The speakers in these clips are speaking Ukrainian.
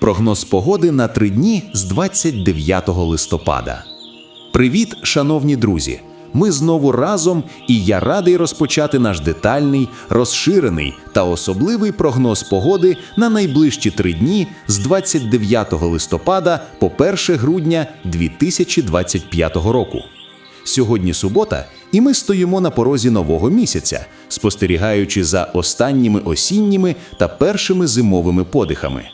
Прогноз погоди на три дні з 29 листопада. Привіт, шановні друзі! Ми знову разом, і я радий розпочати наш детальний, розширений та особливий прогноз погоди на найближчі три дні з 29 листопада по 1 грудня 2025 року. Сьогодні субота, і ми стоїмо на порозі нового місяця, спостерігаючи за останніми осінніми та першими зимовими подихами.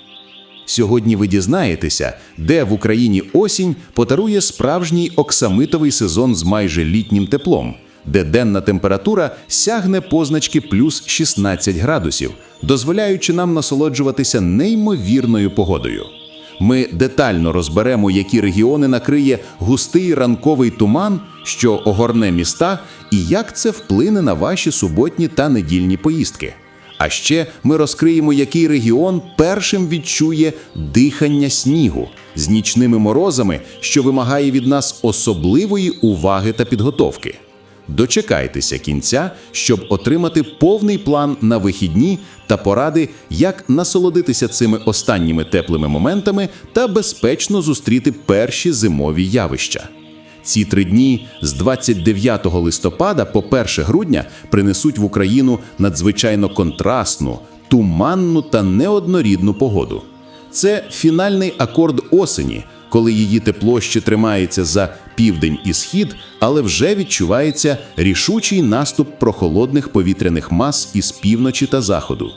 Сьогодні ви дізнаєтеся, де в Україні осінь подарує справжній оксамитовий сезон з майже літнім теплом, де денна температура сягне позначки плюс 16 градусів, дозволяючи нам насолоджуватися неймовірною погодою. Ми детально розберемо, які регіони накриє густий ранковий туман, що огорне міста, і як це вплине на ваші суботні та недільні поїздки. А ще ми розкриємо, який регіон першим відчує дихання снігу з нічними морозами, що вимагає від нас особливої уваги та підготовки. Дочекайтеся кінця, щоб отримати повний план на вихідні та поради, як насолодитися цими останніми теплими моментами та безпечно зустріти перші зимові явища. Ці три дні з 29 листопада по 1 грудня принесуть в Україну надзвичайно контрастну, туманну та неоднорідну погоду. Це фінальний акорд осені, коли її тепло ще тримається за південь і схід, але вже відчувається рішучий наступ прохолодних повітряних мас із півночі та заходу.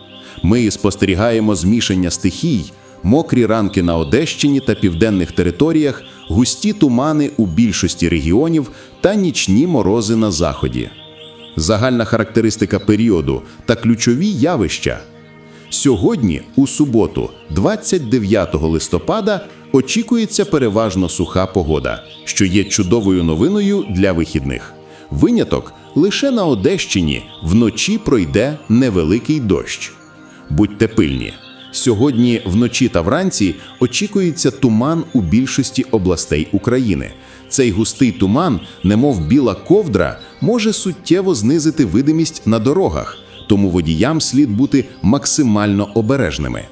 Ми спостерігаємо змішання стихій, мокрі ранки на Одещині та південних територіях, густі тумани у більшості регіонів та нічні морози на заході. Загальна характеристика періоду та ключові явища. Сьогодні, у суботу, 29 листопада, очікується переважно суха погода, що є чудовою новиною для вихідних. Виняток лише на Одещині вночі пройде невеликий дощ. Будьте пильні. Сьогодні вночі та вранці очікується туман у більшості областей України. Цей густий туман, немов біла ковдра, може суттєво знизити видимість на дорогах, тому водіям слід бути максимально обережними.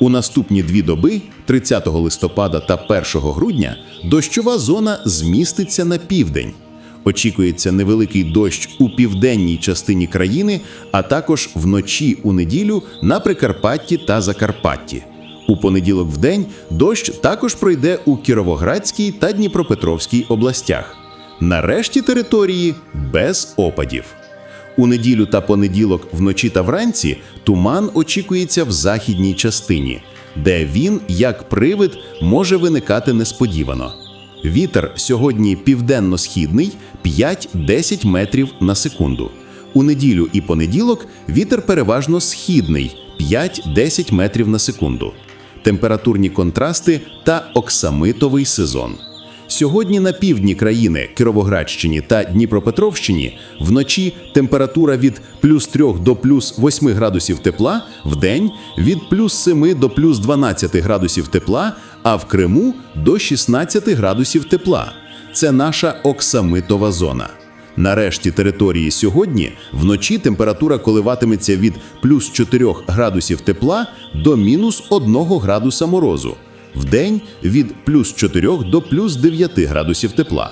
У наступні дві доби, 30 листопада та 1 грудня, дощова зона зміститься на південь. Очікується невеликий дощ у південній частині країни, а також вночі у неділю на Прикарпатті та Закарпатті. У понеділок в день дощ також пройде у Кіровоградській та Дніпропетровській областях. На решті території без опадів. У неділю та понеділок вночі та вранці туман очікується в західній частині, де він, як привид, може виникати несподівано. Вітер сьогодні південно-східний 5-10 метрів на секунду. У неділю і понеділок вітер переважно східний 5-10 метрів на секунду. Температурні контрасти та оксамитовий сезон. Сьогодні на півдні країни Кіровоградщині та Дніпропетровщині вночі температура від плюс 3 до плюс 8 градусів тепла, вдень від плюс 7 до плюс 12 градусів тепла, а в Криму до 16 градусів тепла. Це наша оксамитова зона. Нарешті території сьогодні вночі температура коливатиметься від плюс 4 градусів тепла до мінус 1 градуса морозу. Вдень від плюс 4 до плюс 9 градусів тепла.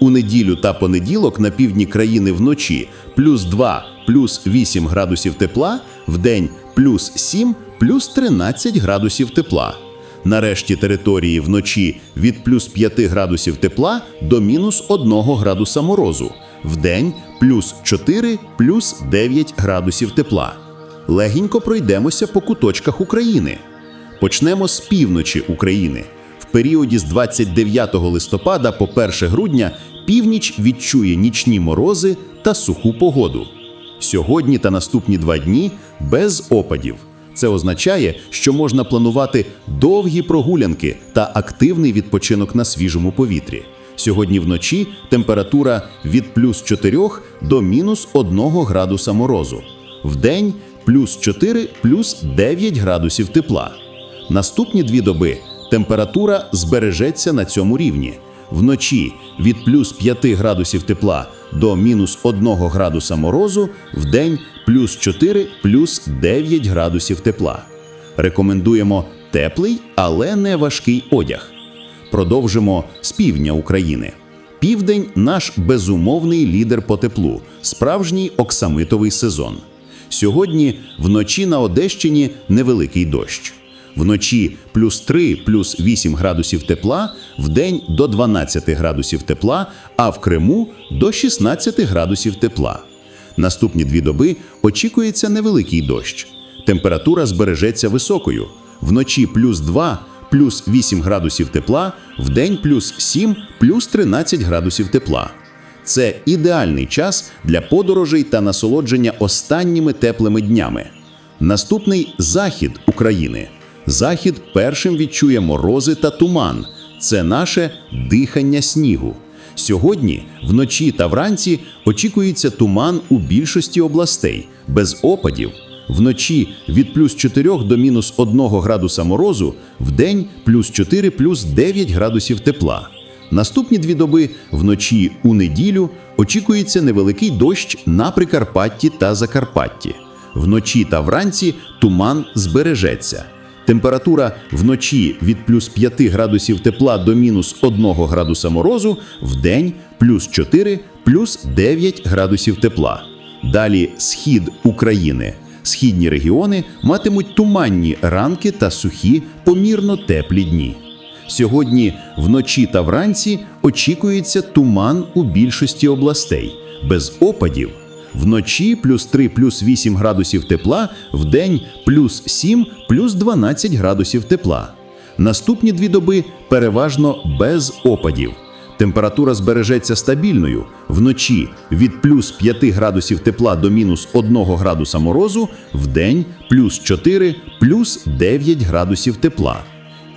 У неділю та понеділок на півдні країни вночі плюс 2, плюс 8 градусів тепла, вдень плюс 7, плюс 13 градусів тепла. Нарешті території вночі від плюс 5 градусів тепла до мінус 1 градуса морозу. Вдень плюс 4, плюс 9 градусів тепла. Легінько пройдемося по куточках України. Почнемо з півночі України. В періоді з 29 листопада по 1 грудня північ відчує нічні морози та суху погоду. Сьогодні та наступні два дні без опадів. Це означає, що можна планувати довгі прогулянки та активний відпочинок на свіжому повітрі. Сьогодні вночі температура від плюс 4 до мінус 1 градуса морозу. Вдень плюс 4 плюс 9 градусів тепла. Наступні дві доби температура збережеться на цьому рівні. Вночі від плюс 5 градусів тепла до мінус 1 градуса морозу, вдень плюс 4 плюс 9 градусів тепла. Рекомендуємо теплий, але не важкий одяг. Продовжимо з півдня України. Південь наш безумовний лідер по теплу, справжній оксамитовий сезон. Сьогодні вночі на Одещині невеликий дощ. Вночі плюс 3, плюс 8 градусів тепла, вдень до 12 градусів тепла, а в Криму до 16 градусів тепла. Наступні дві доби очікується невеликий дощ. Температура збережеться високою. Вночі плюс 2, плюс 8 градусів тепла, вдень плюс 7, плюс 13 градусів тепла. Це ідеальний час для подорожей та насолодження останніми теплими днями. Наступний захід України. Захід першим відчує морози та туман. Це наше дихання снігу. Сьогодні, вночі та вранці очікується туман у більшості областей, без опадів. Вночі від плюс 4 до мінус 1 градуса морозу, вдень плюс 4 плюс 9 градусів тепла. Наступні дві доби вночі у неділю очікується невеликий дощ на Прикарпатті та Закарпатті. Вночі та вранці туман збережеться. Температура вночі від плюс 5 градусів тепла до мінус 1 градуса морозу, вдень плюс 4 плюс 9 градусів тепла. Далі схід України. Східні регіони матимуть туманні ранки та сухі, помірно теплі дні. Сьогодні вночі та вранці очікується туман у більшості областей, без опадів. Вночі плюс 3 плюс 8 градусів тепла, вдень плюс 7 плюс 12 градусів тепла. Наступні дві доби переважно без опадів. Температура збережеться стабільною. Вночі від плюс 5 градусів тепла до мінус 1 градуса морозу, вдень плюс 4 плюс 9 градусів тепла.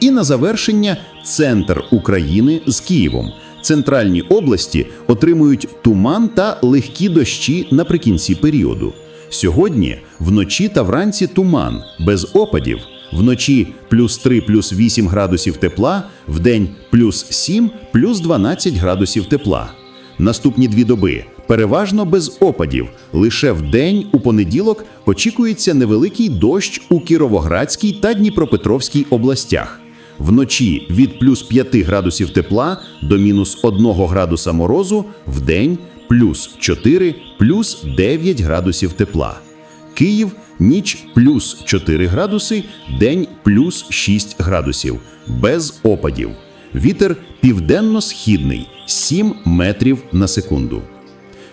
І на завершення центр України з Києвом. Центральні області отримують туман та легкі дощі наприкінці періоду. Сьогодні вночі та вранці туман без опадів. Вночі плюс 3 плюс 8 градусів тепла, вдень плюс 7 плюс 12 градусів тепла. Наступні дві доби переважно без опадів. Лише вдень у понеділок очікується невеликий дощ у Кіровоградській та Дніпропетровській областях. Вночі від плюс 5 градусів тепла до мінус 1 градуса морозу, вдень плюс 4 плюс 9 градусів тепла. Київ ніч плюс 4 градуси, день плюс 6 градусів, без опадів. Вітер південно-східний 7 метрів на секунду.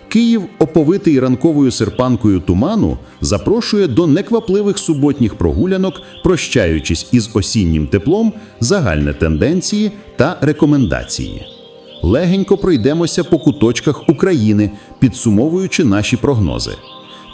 Київ, оповитий ранковою серпанкою туману, запрошує до неквапливих суботніх прогулянок, прощаючись із осіннім теплом, загальні тенденції та рекомендації. Легенько пройдемося по куточках України, підсумовуючи наші прогнози.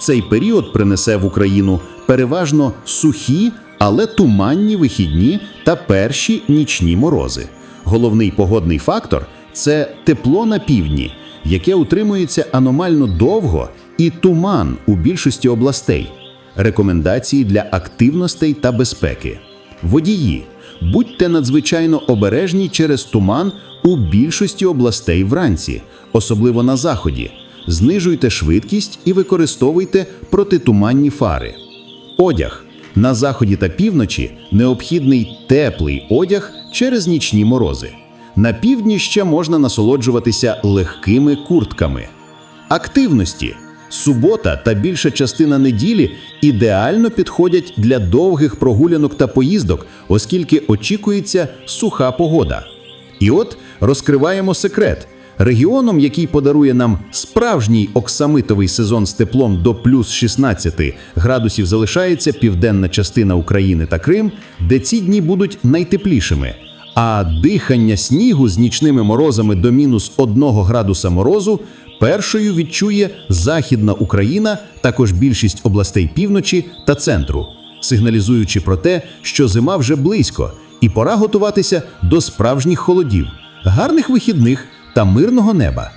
Цей період принесе в Україну переважно сухі, але туманні вихідні та перші нічні морози. Головний погодний фактор це тепло на півдні, яке утримується аномально довго, і туман у більшості областей. Рекомендації для активностей та безпеки. Водії. Будьте надзвичайно обережні через туман у більшості областей вранці, особливо на заході. Знижуйте швидкість і використовуйте протитуманні фари. Одяг. На заході та півночі необхідний теплий одяг через нічні морози. На півдні ще можна насолоджуватися легкими куртками. Активності. Субота та більша частина неділі ідеально підходять для довгих прогулянок та поїздок, оскільки очікується суха погода. І от розкриваємо секрет. Регіоном, який подарує нам справжній оксамитовий сезон з теплом до плюс 16 градусів, залишається південна частина України та Крим, де ці дні будуть найтеплішими. А дихання снігу з нічними морозами до мінус 1 градуса морозу першою відчує Західна Україна, також більшість областей півночі та центру, сигналізуючи про те, що зима вже близько, і пора готуватися до справжніх холодів, гарних вихідних та мирного неба.